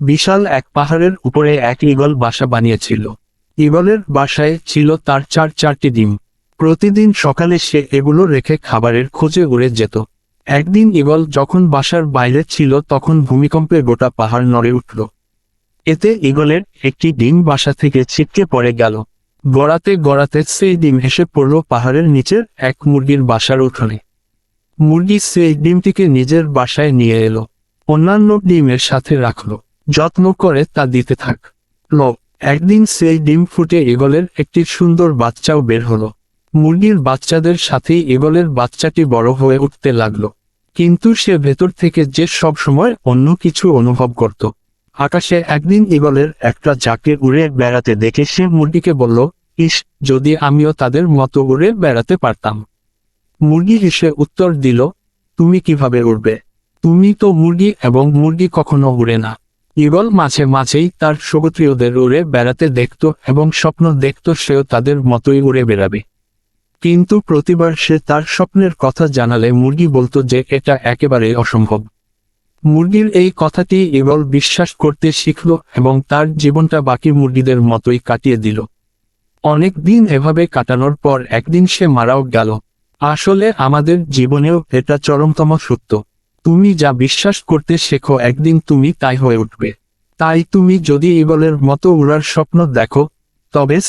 বিশাল এক পাহাড়ের উপরে এক ঈগল বাসা বানিয়েছিল। ঈগলের বাসায় ছিল তার চার চারটি ডিম। প্রতিদিন সকালে সে এগুলো রেখে খাবারের খোঁজে উড়ে যেত। একদিন ঈগল যখন বাসার বাইরে ছিল তখন ভূমিকম্পে গোটা পাহাড় নড়ে উঠল। এতে ঈগলের একটি ডিম বাসা থেকে ছিটকে পড়ে গেল। গড়াতে গড়াতে সেই ডিম এসে পড়ল পাহাড়ের নিচের এক মুরগির বাসার উঠোনে। মুরগি সেই ডিমটিকে নিজের বাসায় নিয়ে এলো। অন্যান্য ডিমের সাথে রাখল। যত্ন করে তা দিতে থাক। লো, একদিন সেই ডিম ফুটে এগলের একটি সুন্দর বাচ্চাও বের হলো। মুরগির বাচ্চাদের সাথেই এগলের বাচ্চাটি বড় হয়ে উঠতে লাগল। কিন্তু সে ভেতর থেকে যে সব সময় অন্য কিছু অনুভব করত। আকাশে একদিন ইগলের একটা জাকে উড়ে বেড়াতে দেখে সে মুরগিকে বলল, ইস, যদি আমিও তাদের মতো উড়ে বেড়াতে পারতাম। মুরগি হেসে উত্তর দিল, তুমি কীভাবে উড়বে? তুমি তো মুরগি এবং মুরগি কখনো উড়ে না। ঈগল মাঝে মাঝেই তার সগোত্রীয়দের উড়ে বেড়াতে দেখত এবং স্বপ্ন দেখত সেও তাদের মতোই উড়ে বেড়াবে। কিন্তু প্রতিবার সে তার স্বপ্নের কথা জানালে মুরগি বলতো যে এটা একেবারে অসম্ভব। মুরগির এই কথাটি ঈগল বিশ্বাস করতে শিখল এবং তার জীবনটা বাকি মুরগিদের মতোই কাটিয়ে দিল। অনেক দিন এভাবে কাটানোর পর একদিন সে মারাও গেল। আসলে আমাদের জীবনেও এটা চরমতম সত্য। তুমি যা বিশ্বাস করতে শেখো, একদিন তুমি তাই হয়ে উঠবে। তাই তুমি যদি ইগলের মতো উড়ার স্বপ্ন দেখো, তবে